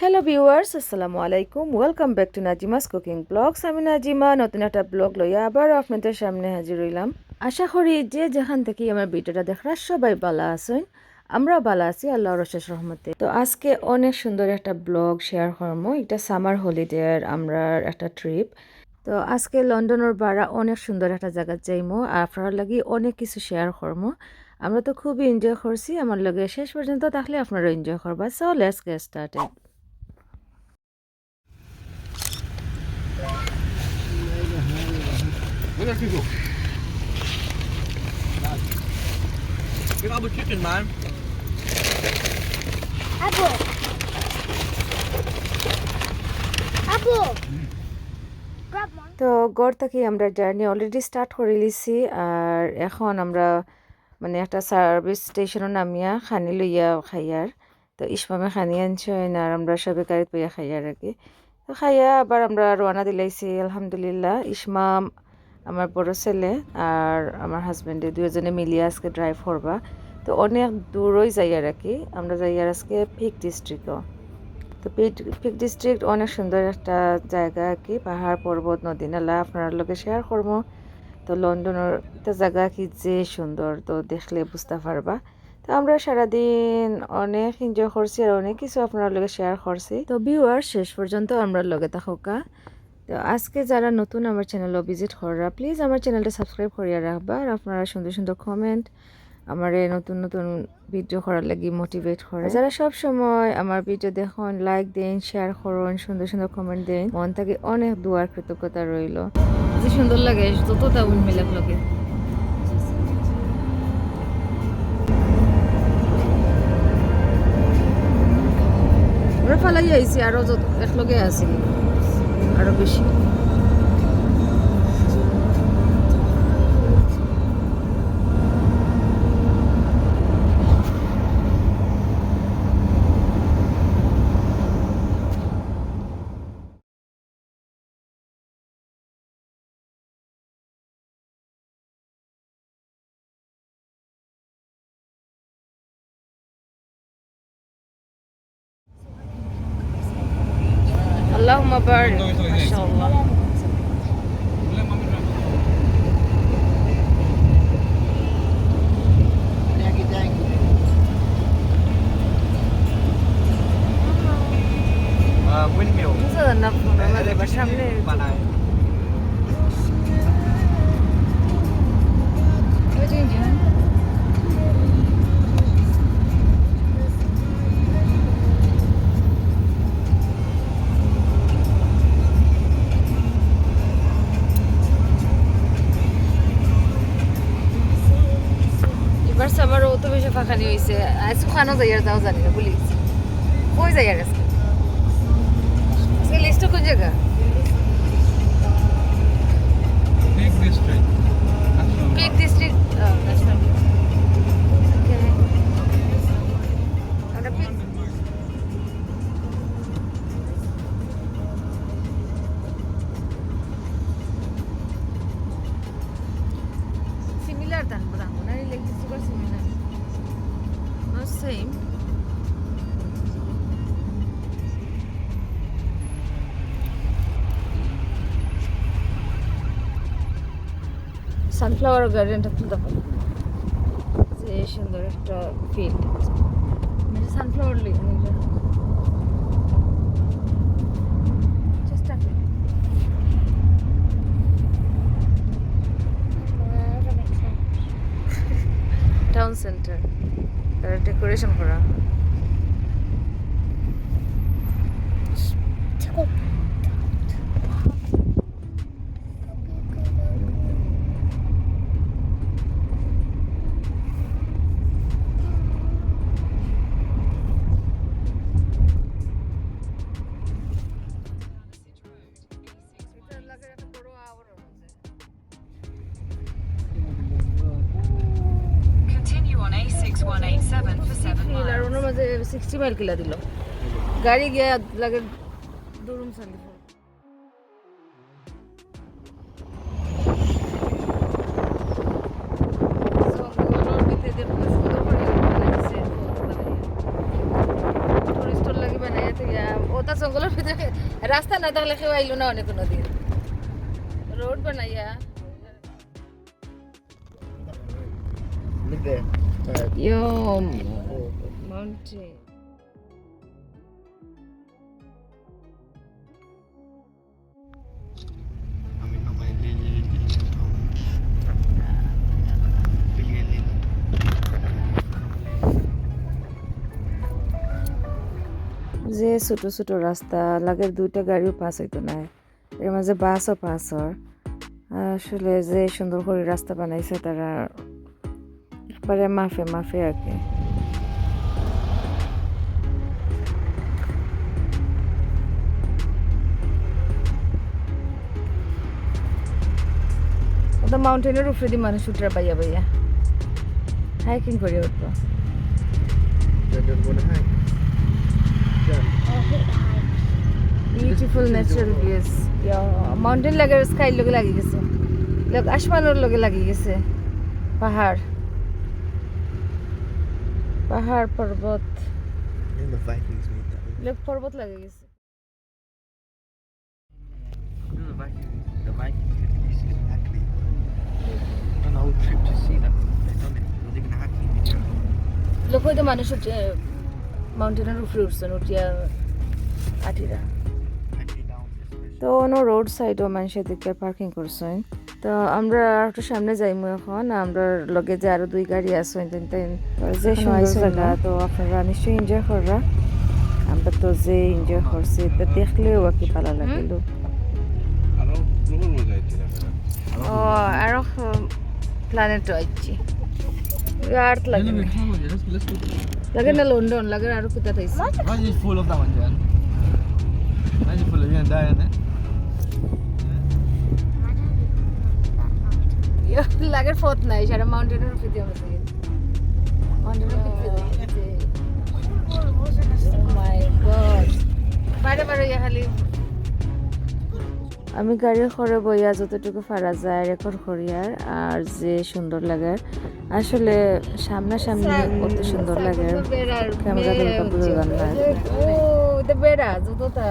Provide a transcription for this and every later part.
Hello viewers আসসালামু আলাইকুম welcome back to Nazima's cooking blogs আমি নাজিমা নতুন একটা ব্লগ লইয়া আবার আপনাদের সামনে হাজির হইলাম। আশা করি যে যেখান থেকে আমার ভিডিওটা দেখরা, সবাই ভালো আছেন। আমরাও ভালো আছি আল্লাহ রশেষ রহমতে। তো আজকে অনেক সুন্দর একটা ব্লগ শেয়ার করব। এটা সামার হলিডের আমরা একটা ট্রিপ তো আজকে লন্ডনের বাড়া অনেক সুন্দর একটা জায়গা যাইমো। আপনার লাগি অনেক কিছু শেয়ার করব। আমরা তো খুবই এনজয় করছি। আমার লগে শেষ পর্যন্ত তাহলে আপনারা এনজয় করবা। So let's get started Get all the chicken, man. Apple. Apple. তো গড় থেকে আমরা জার্নি অলরেডি স্টার্ট করে লিছি আর এখন আমরা মানে একটা সার্ভিস স্টেশনও নামিয়া খানি লইয়া খাইয়ার তো ইসমামে খানি আনছেন আর আমরা সবে গাড়িত বইয়া খাইয়ার আর কি তো খাইয়া আবার আমরা রওনা দিলাইছি আলহামদুলিল্লাহ ইসমাম আমার বড় ছেলে আর আমার হাজব্যান্ডে দুজনে মিলিয়ে আজকে ড্রাইভ করবা। তো অনেক দূরই যাই আর কি, আমরা যাই আর আজকে পিক ডিস্ট্রিক্টও তো পিক ডিস্ট্রিক্ট অনেক সুন্দর একটা জায়গা আর কি, পাহাড়, পর্বত, নদী, নালা, আপনার লোকে শেয়ার করব। তো লন্ডনের একটা জায়গা কি যে সুন্দর, তো দেখলে বুঝতে পারবা। তো আমরা সারাদিন অনেক এনজয় করছি আর অনেক কিছু আপনার লগে শেয়ার করছি। তো ভিউয়ার শেষ পর্যন্ত আমরা লগে থাকা তো আজকে যারা নতুন আমার চ্যানেলও ভিজিট করা প্লিজ আমার চ্যানেলটা সাবস্ক্রাইব করিয়া রাখবা আর আপনারা সুন্দর সুন্দর কমেন্ট আমার নতুন নতুন ভিডিও করার লাগি মোটিভেট করে যারা সব সময় আমার ভিডিও দেখুন লাইক দেন শেয়ার করুন, সুন্দর সুন্দর কমেন্ট দেন, মন থেকে অনেক দুয়ার কৃতজ্ঞতা রইল। যে সুন্দর লাগে যত তেমন মিলাক লগে আমরা ফালাই আইছি, আরও যত একলগে আছি। আরও বেশি। Allahumma barik. Mashallah. ফাঁকানি হয়েছে আজ খানো যাই আর যাও জানি না বলি কই যাই আর আজকে আজকে লিস্টটা কোন জায়গা? Peak district national same. Sunflower গার্ডেনটা তুলতে পারো। যে সুন্দর একটা ফিল্ড সানফ্লাওয়ার চেষ্টা করি টাউন সেন্টার ডেকোরেশন করা। মাঝে সিক্সটি মাইল কিলা দিল গাড়ি গিয়া লাগে দরুম সান্দি টুরিস্টর লাগে বানাইয়া থেকে রাস্তা না থাকলে কেউ আইলো না অনেক কোনো দিন রোড বানাইয়া Look there. ছোট ছোট রাস্তা লাগে দুইটা গাড়িও পাস হইতো না এর মাঝে বাসও পাস হয় আসলে যে সুন্দর করে রাস্তা বানাইছে তারা একবারে মাফে মাফে আর কি। মাউন্টেনের উপরে দিয়ে মানুষ উঠরা পাইয়া পাইয়া। হাইকিং করে উঠবো. বিউটিফুল ন্যাচারাল ভিউজ মাউন্টেন লাগে স্কাই লগে লাগি গেছে লোক আসমানের লগে লাগি গেছে পাহাড় পাহাড় পর্বত. লোক পর্বত লাগে গেছে? লোক হয়তো মানুষ উঠে মাউন্টেনের উপরে উঠছেন উঠিয়া আটিরা। তো অন্য রোড সাইডও মানুষের দিকে পার্কিং করছেন তো আমরা আর একটু সামনে যাইমু এখন আমরা লগে যে আরও দুই গাড়ি আছে যে জায়গা তো আপনারা নিশ্চয়ই এনজয় কররা। আমরা তো যে এনজয় করছি তো দেখলেও আর কি ভালো লাগিল। ও আরও প্ল্যানেট আইছি। আর্ট লাগে না। Let's, let's go. লাগে না লন্ডন লাগে আরও কোথা থাইছে Why is it full of that one, Jan? Why is it full of you and dying, eh? লাগে ফত নাই সারা মাউন্টেনের উপরে দিয়ে আমরা যাই মাউন্টেনের উপরে দিয়ে মাই গড বারে বারে ইয়া খালি আমি গাড়ির করে বইয়া যতটুকু ফারা যায় রেকর্ড করি আর আর যে সুন্দর লাগে আসলে সামনাসামনি কত সুন্দর লাগে ক্যামেরা দিয়ে তো বোঝা যান না ও এটা বেড়া যতটা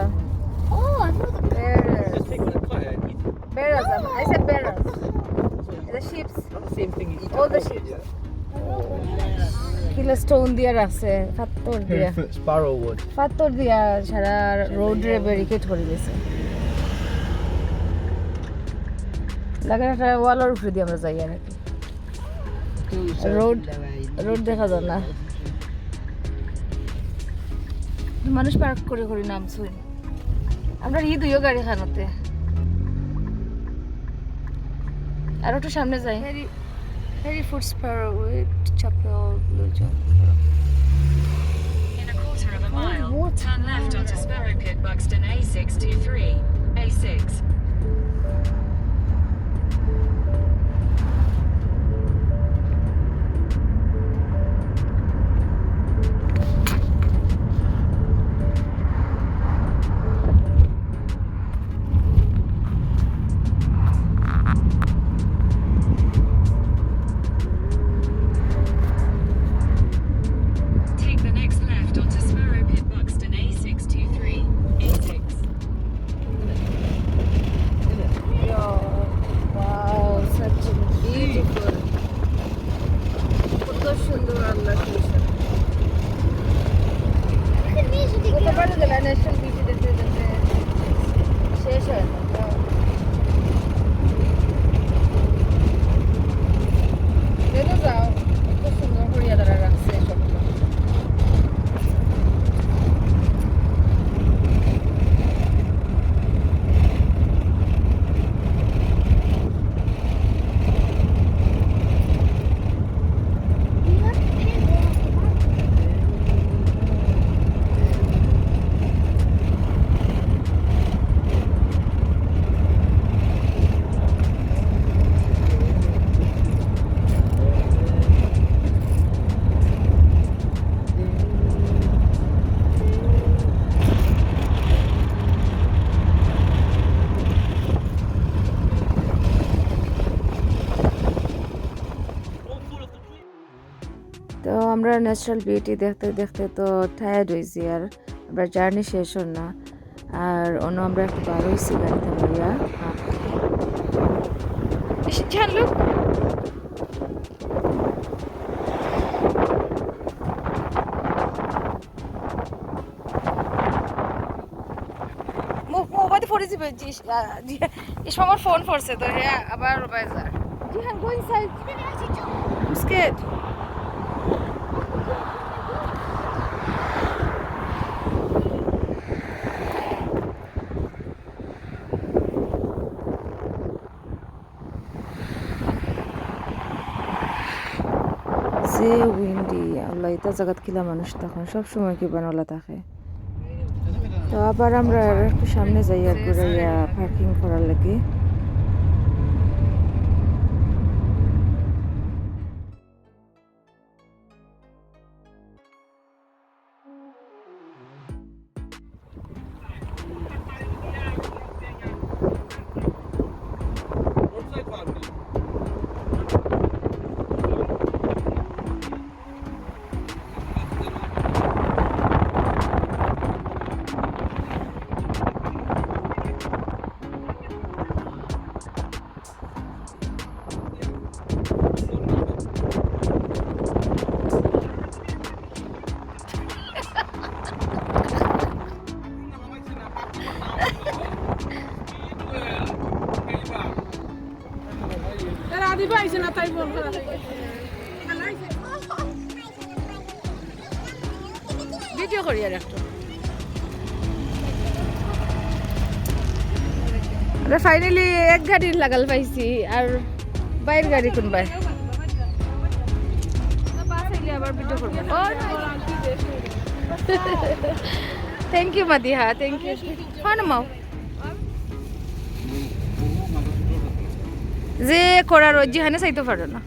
I thought the Just take the car and eat. Bears, I said bears. The ships, same thing all the ships. কিলা স্টোন দিয়া রাখছে পাথর দিয়া. পাথর দিয়া সারা রোড রে ব্যারিকেড করে দিয়েছে লাগে একটা ওয়ালের উপরে দিয়ে আমরা যাই আর কি। রোড রোড দেখা যায় না। মানুষ পার্ক করে করে নামছই। আমরা ই দুইও গাড়ি খানাতে। আর একটু সামনে যাই। হেরি food sparrow with chapel blue In a quarter of a mile, turn left onto Sparrow Pit Buxton A623. A6. আমরা ন্যাচারাল বিউটি দেখতে দেখতে তো টায়ার্ড হয়েছি আর আমরা জার্নি শেষ হল না। আর অন্য আমরা একটু বার হয়েছি গাড়িতে ইস আমার ফোন পড়ছে তো হ্যাঁ আবার বাজার জিহান গো ইনসাইড I'm যে উইন্ডি আল্লাহ, এটা জায়গাত কিলা মানুষ তখন, সবসময় কি বানলা থাকে। তো আবার আমরা একটু সামনে যাই আর ঘুরাইয়া পার্কিং করার লাগে। ভিডিও করি আর একটু। ফাইনালি এক গাড়ি লাগাল পাইছি আর বাইরের গাড়ি কোনবাই আবার video thank you Madiha thank you হয় মাও। যে করার যেখানে চাইতে পারো না।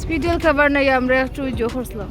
স্পিডিয়াল খাবার নাই, আমরা একটু জো করছিলাম।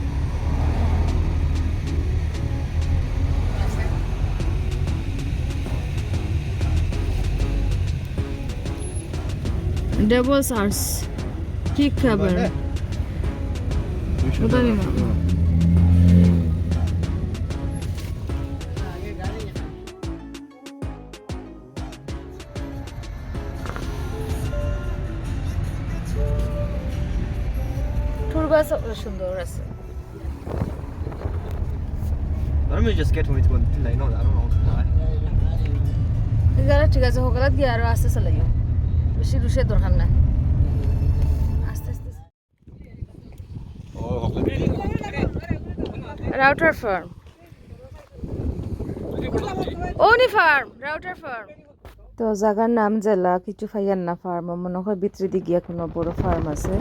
ডেবলস আর্স কি খাবার ঠুর গাছ সুন্দর আছে Let me just get it one thing I know. I don't know why. এগুলো ঠিক আছে হোকালা দিয়ে আরও আস্তে চালাইও বেশি রুষে দরকার Oh, রাউটার ফার্ম ওনি ফার্ম রাউটার ফার্ম তো জায়গার নাম জেলা কিছু ফাইয়ার না ফার্ম মনে হয় ভিতরে দিকে কোনো বড় ফার্ম আছে।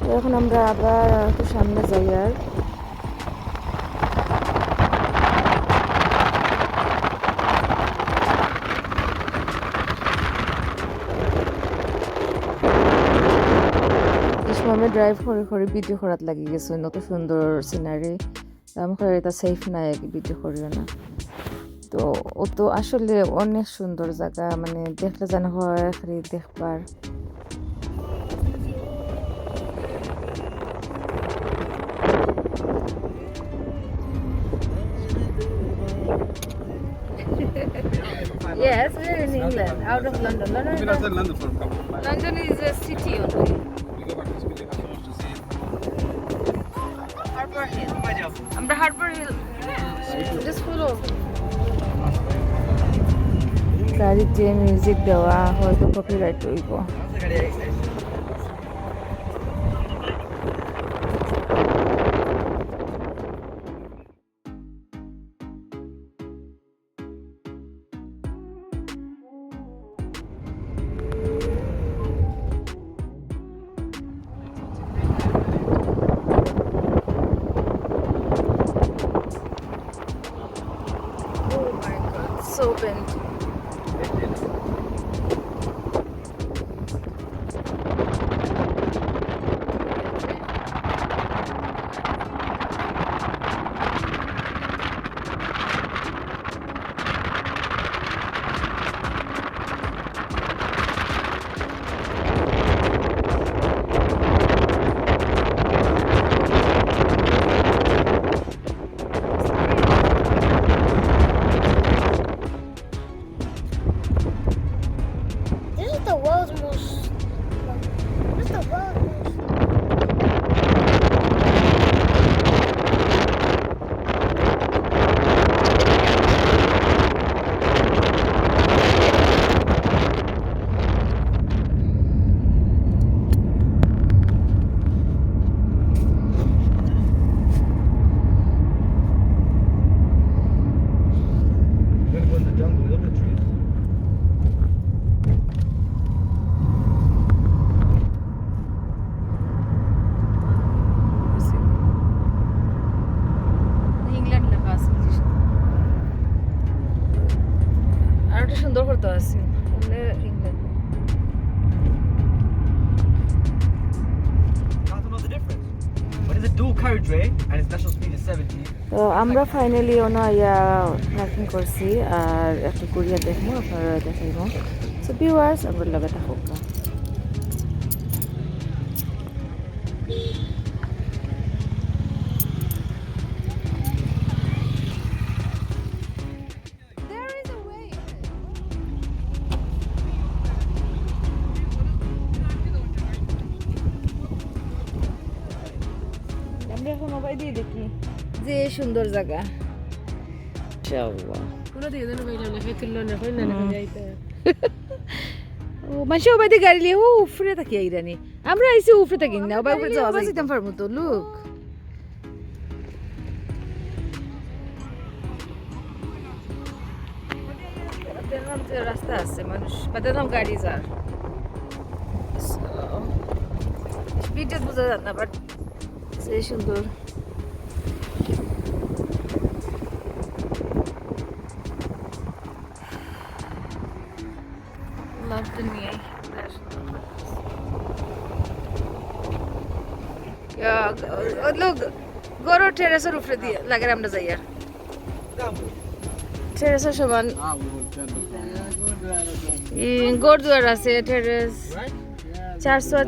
তো এখন আমরা আবার একটু সামনে যাই আর ড্রাইভ করে করে বিদ্যুৎ করাত লাগি গেছে নতুন সুন্দর সিনারি আমার এটা সেফ নাই আর কি বিদ্যুৎ করিও না। তো ও তো আসলে অনেক সুন্দর জায়গা মানে দেখলে যেন হয় দেখবার। Yes, we're in England, out of London, London is a city only. Hill. আমরা হারবার হিল জাস্ট ফলো গাড়িতে মিউজিক দেওয়া হয়তো কপিরাইট হইব speed is 70. তো আমরা ফাইনালি ওনা ইয়া পার্কিং করছি আর একটু কুরিয়া দেখব আপনারা দেখাইব সো ভিউয়ার্স আমরা লগে থাকুক আমরা দিয়ে দেখি। যে সুন্দর জায়গা। মানুষ ওবাই গাড়ি লিয়ে ও উফরে থাকি আইরানি আমরা আইসি উফরে থাকি না ওবাই উপরে যাওয়া যাইতাম পারব তো লুক। রাস্তা আছে মানুষ গাড়ি যার। স্পিডে বোঝা না বাট সে সুন্দর। Love the নিয়ে লোক গরো টেরেসের উপরে দিয়ে লাগে আমরা যাইয়া টেরেসের সমান Ah. গোরদুয়ার আছে টেরেস চারশো.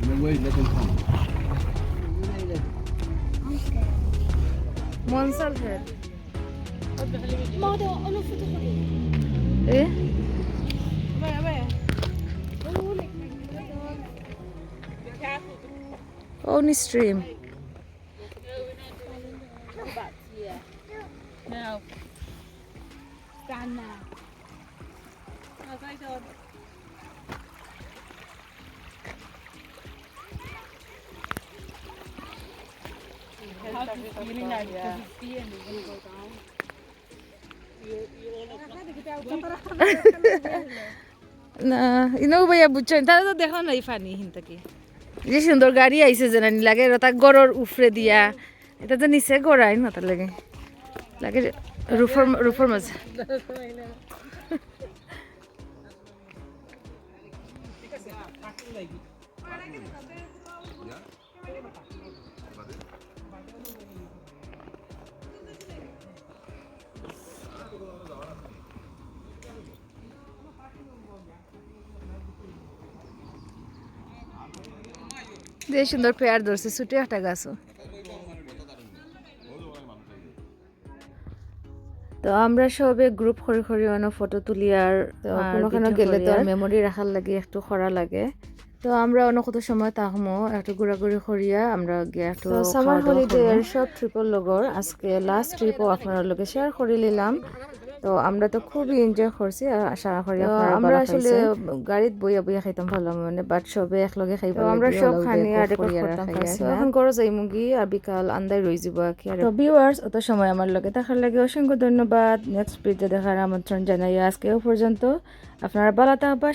And then wait, let them come. مون سالفر ما ده انا Only stream. No, How's it feeling now? Because it's the end, it's gonna go down. না ইনো ভাইয়া বুঝছেন তারা তো দেখো না এই ফানি হিনতাকি যে সুন্দর গাড়ি আইছে জানানি লাগে রতা গড়র উফরে দিয়া এটা তো নিচে গড়াই না তার লাগে লাগে রুফর রুফর মাঝে যে সুন্দর পেয়ার ধরছে ছুটে একটা গাছও। তো আমরা সবে গ্রুপ ফটো তুলি আর কোনোখানে গেলে তো মেমোরি রাখার লাগে একটু খরা লাগে। তো আমরা অনেক কত সময় তাহমো একটু ঘোরাঘুরি করিয়া আমরা গিয়ে একটু সামার হলিডে সব ট্রিপের লগর আজকে লাস্ট ট্রিপও আপনার লগে শেয়ার করে নিলাম। তো আমরা তো খুবই এনজয় করছি আশা করি আমরা আসলে গাড়িত বইয়া বইয়া খাইতাম ভালো মানে বাট সবে একলগে খাইব আমরা সব খানি আর করতাম এখন করো যাই মুগি আর বিকাল আন্দাই রই যাব কি আর তো ভিউয়ার্স অত সময় আমার লগে থাকার লাগে অসংখ্য ধন্যবাদ। নেক্সট ভিডিও দেখার আমন্ত্রণ জানাই আজকে পর্যন্ত। আপনারা ভালো থাকবা